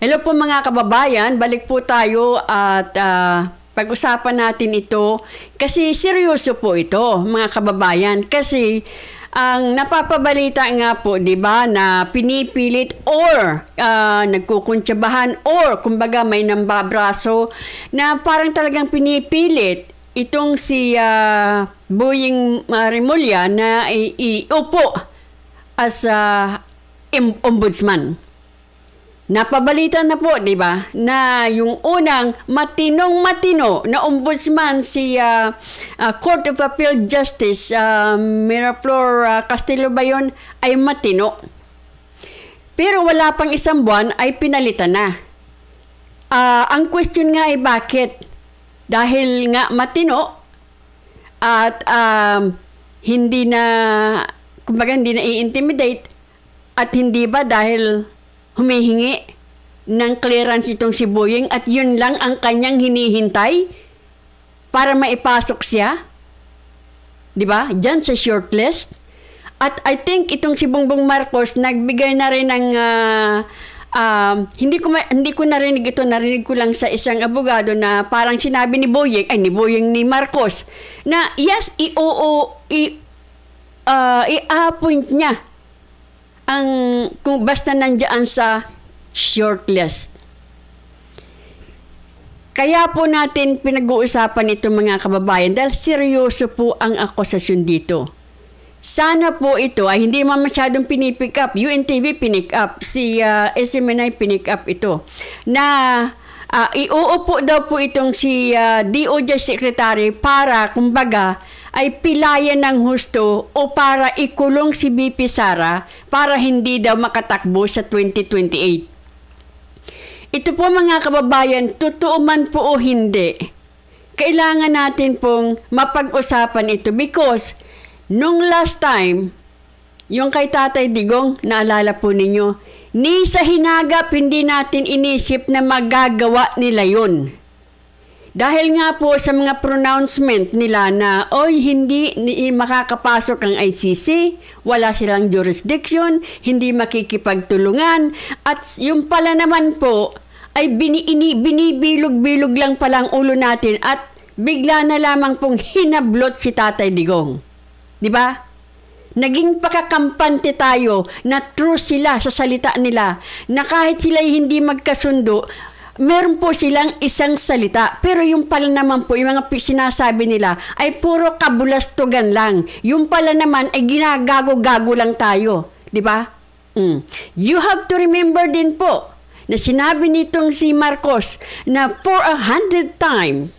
Hello po mga kababayan, balik po tayo at ah, pag-usapan natin ito. Kasi seryoso po ito mga kababayan. Kasi ang napapabalita nga po, 'di ba, na pinipilit or ah, nagkukuntsabahan or kumbaga may nambabraso na parang talagang pinipilit itong si uh, Boying ah, Rimulya na iupo as a ombudsman. Napabalita na po, di ba, na yung unang matinong-matino na ombudsman si ah, ah, Court of Appeal Justice uh, Miraflor ah, Castillo ba yun, ay matino. Pero wala pang isang buwan ay pinalitan na. Ah, ang question nga ay bakit? Dahil nga matino at um, hindi na, kumbaga hindi na i-intimidate at hindi ba dahil humihingi ng clearance itong si Boying at yun lang ang kanyang hinihintay para maipasok siya? Di ba? Diyan sa shortlist. At I think itong si Bongbong Marcos nagbigay na rin ng ah, um, hindi ko ma- hindi ko narinig ito narinig ko lang sa isang abogado na parang sinabi ni Boying ay ni Boying ni Marcos na yes i oo i ah, i-appoint niya ang kung basta nandiyan sa shortlist. Kaya po natin pinag-uusapan ito mga kababayan dahil seryoso po ang akusasyon dito. Sana po ito ay hindi naman masyadong pinipick up. UNTV pinick up. Si uh, SMNI pinick up ito. Na uh, iuupo daw po itong si ah, DOJ Secretary para kumbaga ay pilayan ng husto o para ikulong si BP Sara para hindi daw makatakbo sa 2028. Ito po mga kababayan, totoo man po o hindi, kailangan natin pong mapag-usapan ito because nung last time, yung kay Tatay Digong, naalala po ninyo, ni sa hinagap hindi natin inisip na magagawa nila yun. Dahil nga po sa mga pronouncement nila na, oy, hindi ni makakapasok ang ICC, wala silang jurisdiction, hindi makikipagtulungan, at yung pala naman po, ay biniini, binibilog-bilog lang pala ang ulo natin at bigla na lamang pong hinablot si Tatay Digong. Di ba? Naging pakakampante tayo na true sila sa salita nila na kahit sila hindi magkasundo, meron po silang isang salita. Pero yung pala naman po, yung mga sinasabi nila ay puro kabulastugan lang. Yung pala naman ay ginagago-gago lang tayo. Di ba? Mm. You have to remember din po na sinabi nitong si Marcos na for a hundred time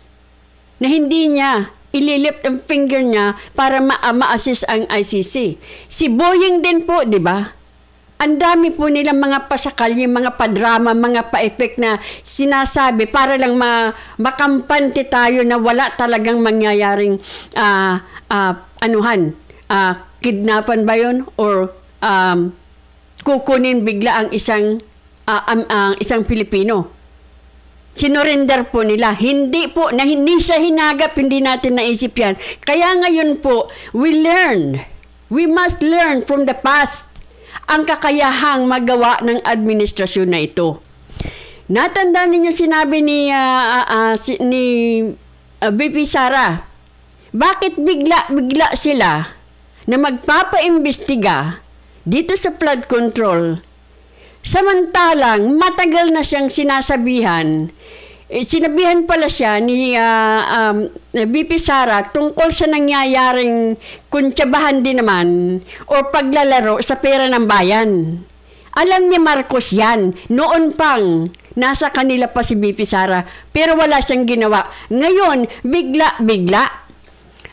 na hindi niya ililift ang finger niya para ma- ma-assist ang ICC. Si Boying din po, di ba? Ang dami po nilang mga pasakal, yung mga padrama, mga pa-effect na sinasabi para lang ma makampante tayo na wala talagang mangyayaring ah, ah, anuhan, ah, kidnapan ba yun? Or um, kukunin bigla ang isang ah, am- ang isang Pilipino sinurrender po nila. Hindi po, na hindi sa hinagap, hindi natin naisip yan. Kaya ngayon po, we learn. We must learn from the past ang kakayahang magawa ng administrasyon na ito. Natanda ninyo sinabi ni, ah, ah, si, ni ah, BP Sara, bakit bigla-bigla sila na magpapaimbestiga dito sa flood control Samantalang matagal na siyang sinasabihan, eh, sinabihan pala siya ni ah, um, BP Sara tungkol sa nangyayaring kuntsabahan din naman o paglalaro sa pera ng bayan. Alam ni Marcos yan, noon pang nasa kanila pa si BP Sara, pero wala siyang ginawa. Ngayon, bigla-bigla,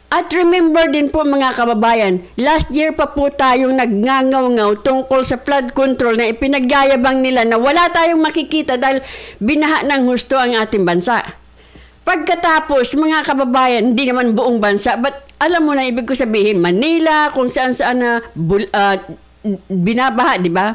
at remember din po mga kababayan, last year pa po tayong nagngangaw-ngaw tungkol sa flood control na ipinagyayabang nila na wala tayong makikita dahil binaha ng husto ang ating bansa. Pagkatapos, mga kababayan, hindi naman buong bansa, but alam mo na ibig ko sabihin, Manila, kung saan saan na bul- ah, binabaha, di ba?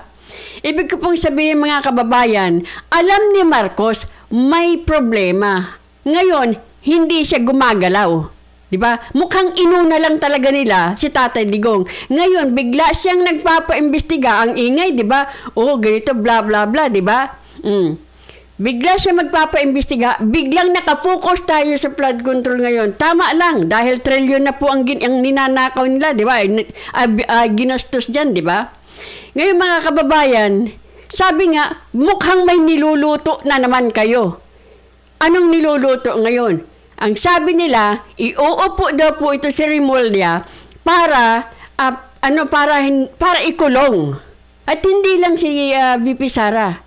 Ibig ko pong sabihin mga kababayan, alam ni Marcos may problema. Ngayon, hindi siya gumagalaw. Di ba? Mukhang inuna lang talaga nila si Tatay Digong. Ngayon, bigla siyang nagpapaimbestiga ang ingay, di ba? Oh, ganito, bla bla bla, di ba? Mm. Bigla siya magpapaimbestiga, biglang nakafocus tayo sa flood control ngayon. Tama lang, dahil trilyon na po ang, gin- ang ninanakaw nila, di ba? Bi- ah, ginastos dyan, di ba? Ngayon mga kababayan, sabi nga, mukhang may niluluto na naman kayo. Anong niluluto ngayon? Ang sabi nila, iuupo daw po ito si Rimulya para ah, ano para para ikulong. At hindi lang si ah, VP Sara.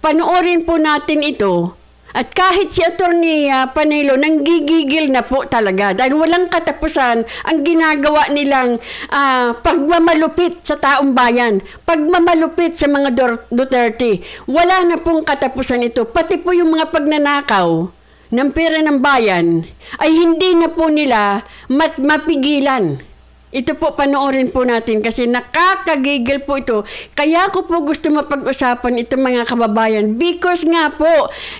Panoorin po natin ito. At kahit si Attorney ah, Panelo, nanggigigil na po talaga dahil walang katapusan ang ginagawa nilang ah, pagmamalupit sa taong bayan, pagmamalupit sa mga Duterte. Wala na pong katapusan ito. Pati po yung mga pagnanakaw ng pera ng bayan ay hindi na po nila mat- mapigilan. Ito po panoorin po natin kasi nakakagigil po ito. Kaya ko po gusto mapag-usapan ito mga kababayan because nga po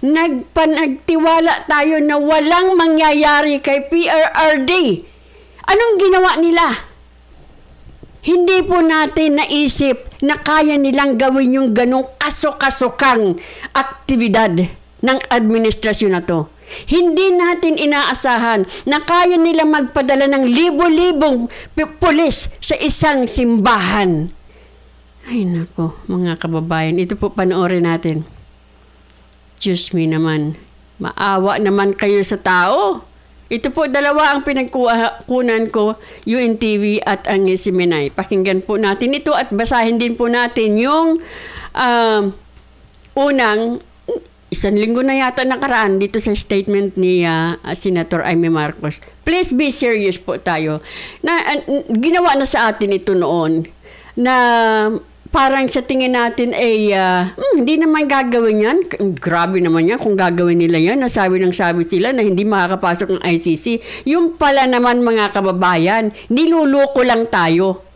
nagpanagtiwala tayo na walang mangyayari kay PRRD. Anong ginawa nila? Hindi po natin naisip na kaya nilang gawin yung ganong kasukasukang aktibidad ng administrasyon na to. Hindi natin inaasahan na kaya nilang magpadala ng libo-libong pulis sa isang simbahan. Ay nako, mga kababayan, ito po panoorin natin. Diyos me naman, maawa naman kayo sa tao. Ito po, dalawa ang pinagkunan ko, UNTV at ang Simenay. Pakinggan po natin ito at basahin din po natin yung um, unang, isang linggo na yata nakaraan dito sa statement ni ah, Senator Amy Marcos. Please be serious po tayo. Na, ah, ginawa na sa atin ito noon na parang sa tingin natin ay ah, "Hmm, hindi naman gagawin yan. Grabe naman yan kung gagawin nila yan. Nasabi ng sabi sila na hindi makakapasok ng ICC. Yung pala naman mga kababayan, niluloko lang tayo.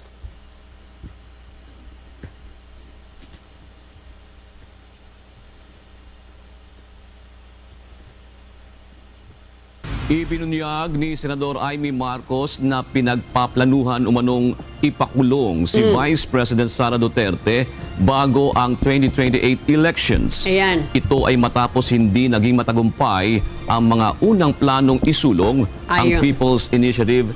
Ibinunyag ni Senador Amy Marcos na pinagpaplanuhan umanong ipakulong si Vice President Sara Duterte bago ang 2028 elections. Ayan. Ito ay matapos hindi naging matagumpay ang mga unang planong isulong ang Ayun. People's Initiative,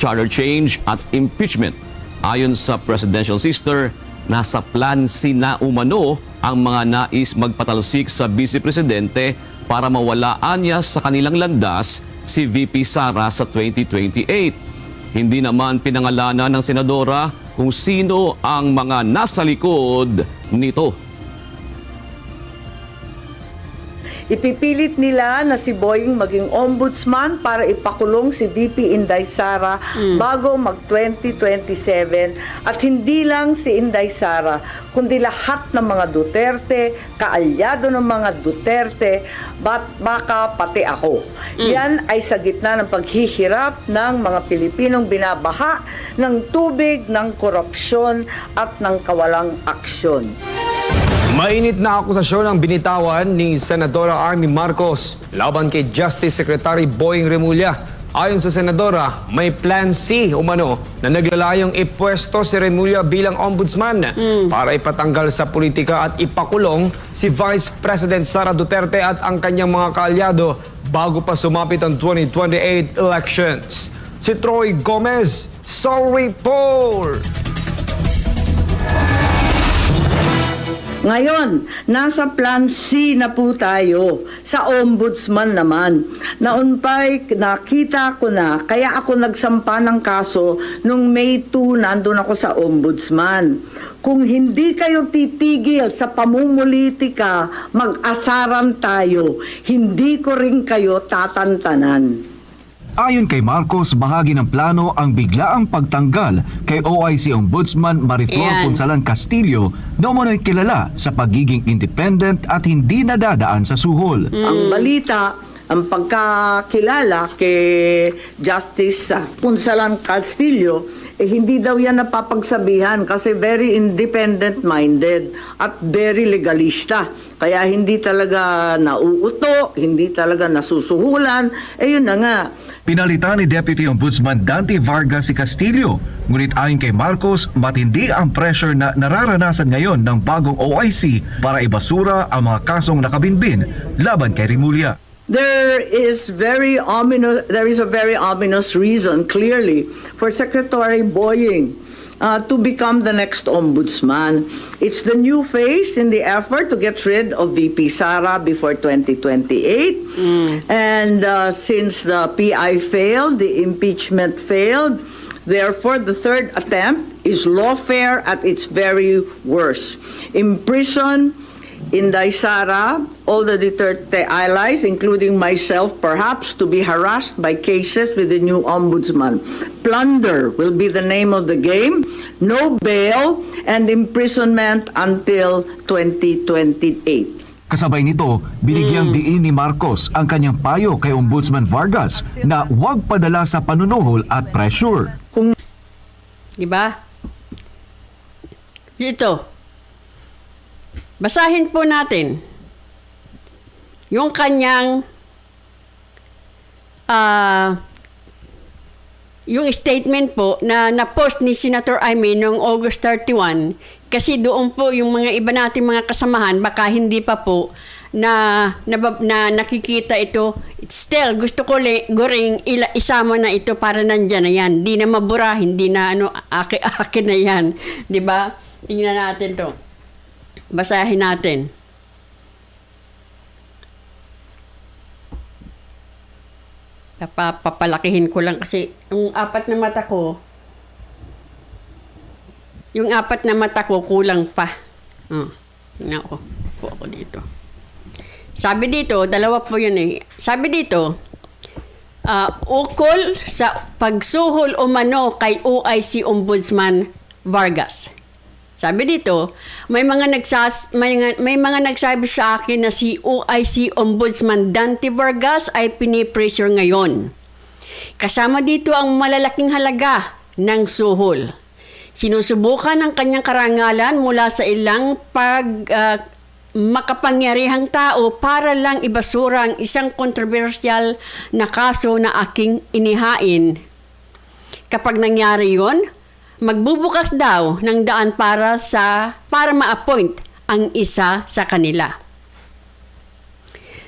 Charter Change at Impeachment. Ayon sa presidential sister, nasa plan sina umano ang mga nais magpatalsik sa Vice Presidente para mawalaan niya sa kanilang landas si VP Sara sa 2028. Hindi naman pinangalanan ng senadora kung sino ang mga nasa likod nito. Ipipilit nila na si Boying maging ombudsman para ipakulong si VP Inday Sara bago mag 2027 at hindi lang si Inday Sara kundi lahat ng mga Duterte, kaalyado ng mga Duterte, bat baka pati ako. Yan ay sa gitna ng paghihirap ng mga Pilipinong binabaha ng tubig, ng korupsyon at ng kawalang aksyon. Mainit na akusasyon ang binitawan ni Senadora Amy Marcos laban kay Justice Secretary Boying Remulla. Ayon sa Senadora, may Plan C umano na naglalayong ipwesto si Remulla bilang ombudsman para ipatanggal sa politika at ipakulong si Vice President Sara Duterte at ang kanyang mga kaalyado bago pa sumapit ang 2028 elections. Si Troy Gomez, Soul Report! Ngayon, nasa plan C na po tayo sa ombudsman naman. Naon pa'y nakita ko na, kaya ako nagsampa ng kaso nung May 2, nandun ako sa ombudsman. Kung hindi kayo titigil sa pamumulitika, mag-asaran tayo. Hindi ko rin kayo tatantanan. Ayon kay Marcos, bahagi ng plano ang biglaang pagtanggal kay OIC Ombudsman Mariflor Ayan. Ponsalan Castillo na umano'y kilala sa pagiging independent at hindi nadadaan sa suhol. Ang balita, ang pagkakilala kay Justice ah, Punsalan Castillo, eh, hindi daw yan napapagsabihan kasi very independent-minded at very legalista. Kaya hindi talaga nauuto, hindi talaga nasusuhulan. Eh yun na nga, Pinalitan ni Deputy Ombudsman Dante Vargas si Castillo. Ngunit ayon kay Marcos, matindi ang pressure na nararanasan ngayon ng bagong OIC para ibasura ang mga kasong nakabinbin laban kay Rimulya. There is very ominous. There is a very ominous reason, clearly, for Secretary Boying uh, to become the next ombudsman. It's the new face in the effort to get rid of VP Sara before 2028, and uh, since the PI failed, the impeachment failed. Therefore, the third attempt is lawfare at its very worst. Imprison Inday Sara, all the Duterte allies, including myself, perhaps to be harassed by cases with the new ombudsman. Plunder will be the name of the game, no bail, and imprisonment until 2028. Kasabay nito, binigyang diin ni Marcos ang kanyang payo kay Ombudsman Vargas na huwag padala sa panunuhol at pressure. Di ba? Dito. Basahin po natin yung kanyang ah yung statement po na na-post ni Senator Amy noong August 31 kasi doon po yung mga iba nating mga kasamahan baka hindi pa po na na, na nakikita ito. Still gusto ko le, guring ila, isama na ito para nandyan na yan. Di na mabura hindi na ano aki akin na yan. Di ba? Tingnan natin to basahin natin Tapa, papalakihin ko lang kasi yung apat na mata ko, yung apat na mata ko kulang pa. Oh, tingnan ko. Po ako dito. Sabi dito, dalawa po yun eh. Sabi dito, ah, ukol sa pagsuhol umano kay OIC Ombudsman Vargas. Sabi dito, may mga nagsas may, may mga nagsabi sa akin na si OIC Ombudsman Dante Vargas ay pinipressure ngayon. Kasama dito ang malalaking halaga ng suhol. Sinusubukan ang kanyang karangalan mula sa ilang pag ah, makapangyarihang tao para lang ibasura ang isang kontrobersyal na kaso na aking inihain. Kapag nangyari yon, magbubukas daw ng daan para sa para ma-appoint ang isa sa kanila.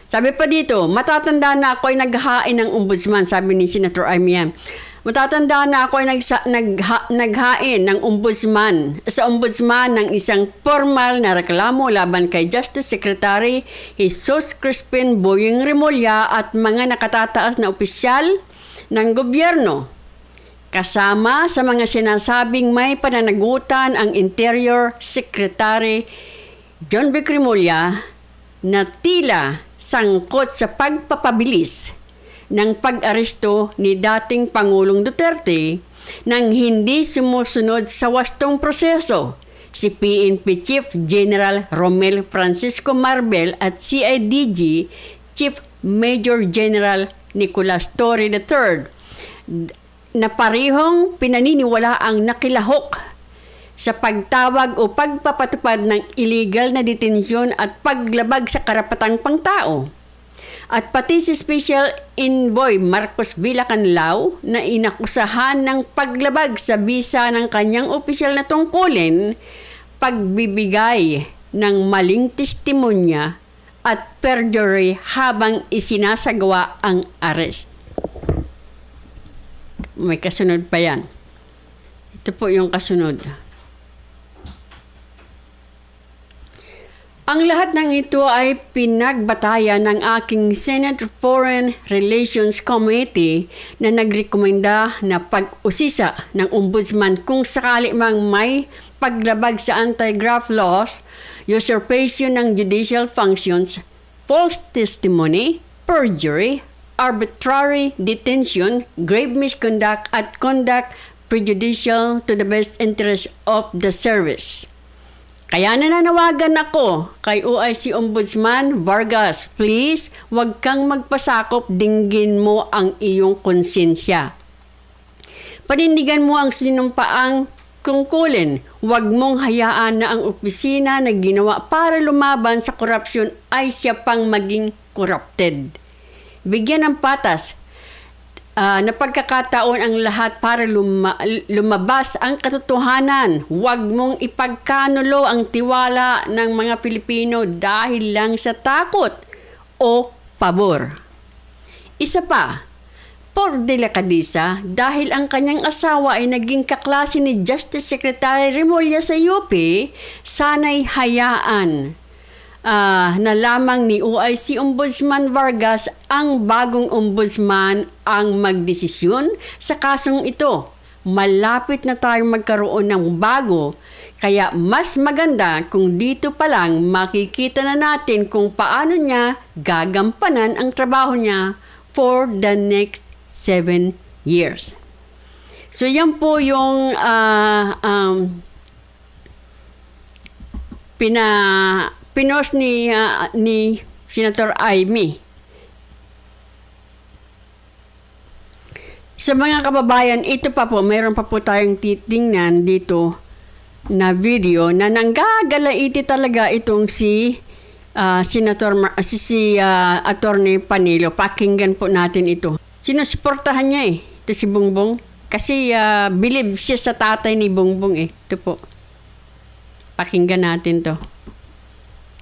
Sabi pa dito, matatanda na ako ay naghain ng ombudsman, sabi ni Senator Armian. Matatanda na ako ay nagsa, nagha, naghain ng ombudsman sa ombudsman ng isang formal na reklamo laban kay Justice Secretary Jesus Crispin Boying Remulla at mga nakatataas na opisyal ng gobyerno. Kasama sa mga sinasabing may pananagutan ang Interior Secretary John B. Na tila sangkot sa pagpapabilis ng pag-aresto ni dating Pangulong Duterte nang hindi sumusunod sa wastong proseso si PNP Chief General Romel Francisco Marbel at CIDG Chief Major General Nicolas Torre III na parihong pinaniniwala ang nakilahok sa pagtawag o pagpapatupad ng illegal na detensyon at paglabag sa karapatang pangtao. At pati si Special Envoy Marcos Villacanlao na inakusahan ng paglabag sa bisa ng kanyang opisyal na tungkulin, pagbibigay ng maling testimonya at perjury habang isinasagawa ang arrest. May kasunod pa yan. Ito po yung kasunod. Ang lahat ng ito ay pinagbatayan ng aking Senate Foreign Relations Committee na nagrekomenda na pag-usisa ng ombudsman kung sakali mang may paglabag sa anti-graft laws, usurpation ng judicial functions, false testimony, perjury, arbitrary detention, grave misconduct, at conduct prejudicial to the best interest of the service. Kaya nananawagan ako kay OIC Ombudsman Vargas, please, huwag kang magpasakop, dinggin mo ang iyong konsensya. Panindigan mo ang sinumpaang tungkulin. Huwag mong hayaan na ang opisina na ginawa para lumaban sa korupsyon ay siya pang maging corrupted. Bigyan ng patas ah, na pagkakataon ang lahat para luma- lumabas ang katotohanan. Huwag mong ipagkanulo ang tiwala ng mga Pilipino dahil lang sa takot o pabor. Isa pa, por de la Cadisa, dahil ang kanyang asawa ay naging kaklase ni Justice Secretary Remulla sa UP, sana'y hayaan ah, na lamang ni OIC Ombudsman Vargas ang bagong ombudsman ang magdesisyon sa kasong ito. Malapit na tayong magkaroon ng bago, kaya mas maganda kung dito pa lang makikita na natin kung paano niya gagampanan ang trabaho niya for the next seven years. So yan po yung ah, um, pina pinos ni ah, ni Senator Amy. Sa mga kababayan, ito pa po, mayroon pa po tayong titingnan dito na video na nanggagalaiti talaga itong si ah, Senator Mar- si, si ah, Attorney Panilo. Pakinggan po natin ito. Sinusuportahan niya eh, ito si Bongbong. Kasi ah, believe siya sa tatay ni Bongbong eh. Ito po. Pakinggan natin to.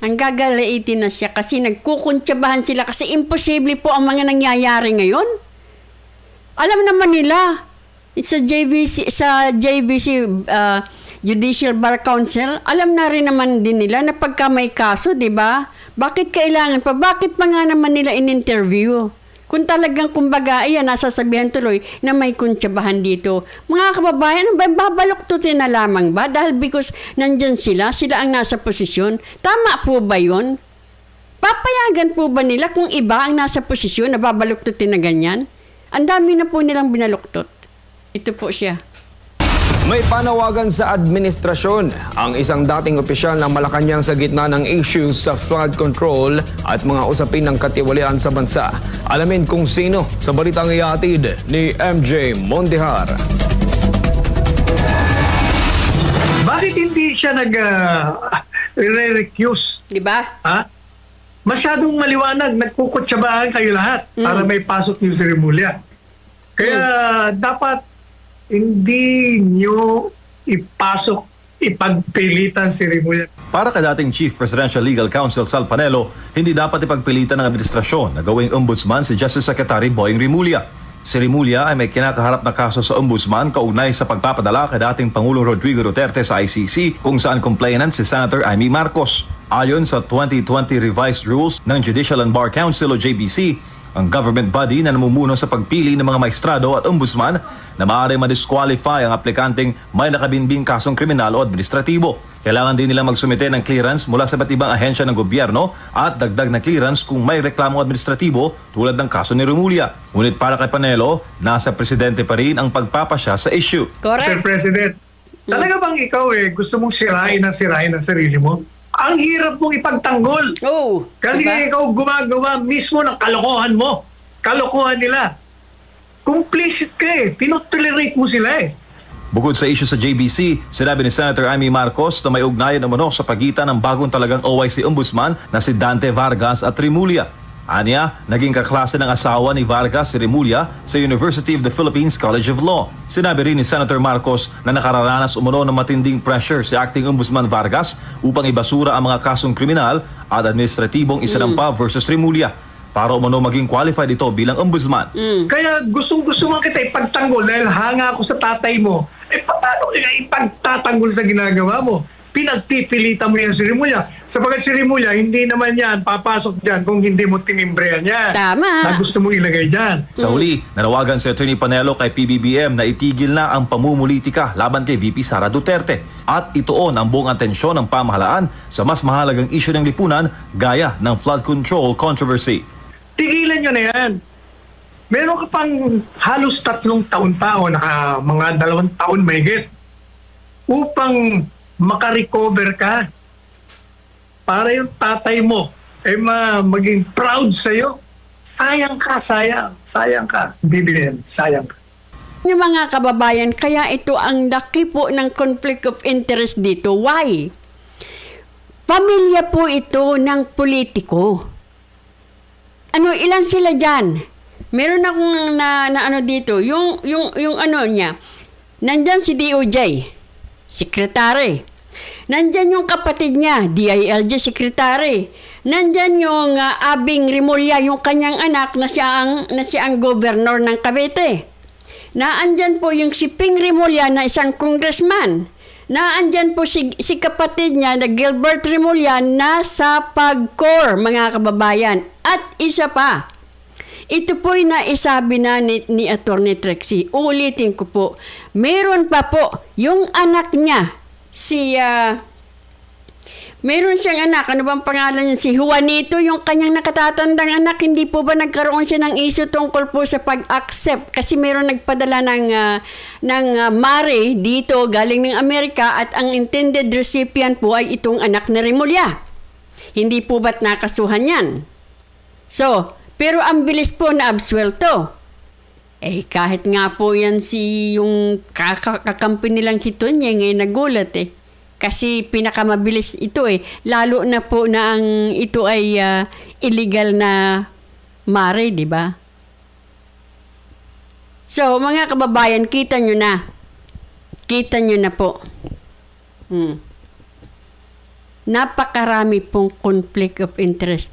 Ang gagalaitin na siya kasi nagkukuntsabahan sila kasi imposible po ang mga nangyayari ngayon. Alam naman nila sa JVC sa JVC uh, Judicial Bar Council, alam na rin naman din nila na pagka may kaso, 'di ba? Bakit kailangan pa? Bakit pa nga naman nila in-interview? Kung talagang kumbaga, ayan, nasasabihan tuloy na may kuntsabahan dito. Mga kababayan, ba, babaloktutin na lamang ba? Dahil because nandyan sila, sila ang nasa posisyon. Tama po ba yun? Papayagan po ba nila kung iba ang nasa posisyon na babaluktutin na ganyan? Ang dami na po nilang binaluktot. Ito po siya. May panawagan sa administrasyon ang isang dating opisyal ng Malacanang sa gitna ng issues sa flood control at mga usapin ng katiwalian sa bansa. Alamin kung sino sa balitang iatid ni MJ Mondihar. Bakit hindi siya nag uh, re-recuse? Di ba? Ha? Masyadong maliwanag, nagkukutsabahan kayo lahat para may pasok niyo si Remulla. Kaya dapat hindi niyo ipasok, ipagpilitan si Remulla. Para kay dating Chief Presidential Legal Counsel Sal Panelo, hindi dapat ipagpilitan ng administrasyon na gawing ombudsman si Justice Secretary Boying Rimulya. Si Rimulya ay may kinakaharap na kaso sa ombudsman kaugnay sa pagpapadala kay dating Pangulong Rodrigo Duterte sa ICC kung saan complainant si Senator Amy Marcos. Ayon sa 2020 revised rules ng Judicial and Bar Council o JBC, ang government body na namumuno sa pagpili ng mga maestrado at ombudsman na maaari ma-disqualify ang aplikanteng may nakabinbing kasong kriminal o administratibo. Kailangan din nilang magsumite ng clearance mula sa iba't ibang ahensya ng gobyerno at dagdag na clearance kung may reklamo administratibo tulad ng kaso ni Remulla. Ngunit para kay Panelo, nasa presidente pa rin ang pagpapasya sa issue. Sir Correct. President, talaga bang ikaw eh gusto mong sirain ang sirain ang sarili mo? Ang hirap mong ipagtanggol. Oh, Kasi diba? ikaw gumagawa mismo ng kalokohan mo. Kalokohan nila. Complicit ka eh. Tinotolerate mo sila eh. Bukod sa issue sa JBC, sinabi ni Senator Amy Marcos na may ugnayan umano sa pagitan ng bagong talagang OIC Ombudsman na si Dante Vargas at Rimulya. Anya, naging kaklase ng asawa ni Vargas si Rimulya sa University of the Philippines College of Law. Sinabi rin ni Senator Marcos na nakararanas umano ng matinding pressure si Acting Ombudsman Vargas upang ibasura ang mga kasong kriminal at administratibong isinampa versus Rimulya para umano maging qualified ito bilang ombudsman. Kaya gustong gusto man kita ipagtanggol dahil hanga ako sa tatay mo. Eh paano ka ipagtatanggol sa ginagawa mo? Pinagpipilitan mo yan si Rimulya. Sapagat si Rimulya, hindi naman yan papasok dyan kung hindi mo tinimbrehan yan. Tama. Na gusto mong ilagay dyan. Sa huli, nanawagan si Attorney Panelo kay PBBM na itigil na ang pamumulitika laban kay VP Sara Duterte at ituon ang buong atensyon ng pamahalaan sa mas mahalagang isyu ng lipunan gaya ng flood control controversy. Tigilan nyo na yan. Meron ka pang halos tatlong taon pa o naka mga dalawang taon mahigit upang makarecover ka. Para yung tatay mo ay ma maging proud sa'yo. Sayang ka, sayang. Sayang ka. Bibilin, sayang ka. Yung mga kababayan, kaya ito ang laki po ng conflict of interest dito. Why? Pamilya po ito ng politiko. Ano, ilan sila dyan? Meron akong na, na ano dito, yung, yung, yung ano niya, nandyan si DOJ, sekretary. Nandyan yung kapatid niya, DILG sekretary. Nandyan yung ah, Abing Rimulya, yung kanyang anak na siya ang, na siya ang governor ng Cavite. Naandyan po yung si Ping Rimulya na isang congressman. Naandyan po si, si kapatid niya na Gilbert Rimulya na sa PAGCOR, mga kababayan. At isa pa, ito po'y naisabi na ni, ni Atty. Trexie. Ulitin ko po, meron pa po yung anak niya, si... ah, Meron siyang anak, ano bang pangalan niya? Si Juanito, yung kanyang nakatatandang anak, hindi po ba nagkaroon siya ng issue tungkol po sa pag-accept? Kasi meron nagpadala ng, ah, ng ah, mare dito, galing ng Amerika, at ang intended recipient po ay itong anak ni Remulla. Hindi po ba't nakasuhan yan? So, pero ang bilis po na absuelto. Eh, kahit nga po yan si yung kaka- kakampi nilang hiton niya, ngayon nagulat eh. Kasi pinakamabilis ito eh. Lalo na po na ang ito ay ah, illegal na mare, di ba? So, mga kababayan, kita nyo na. Kita nyo na po. Hmm. Napakarami pong conflict of interest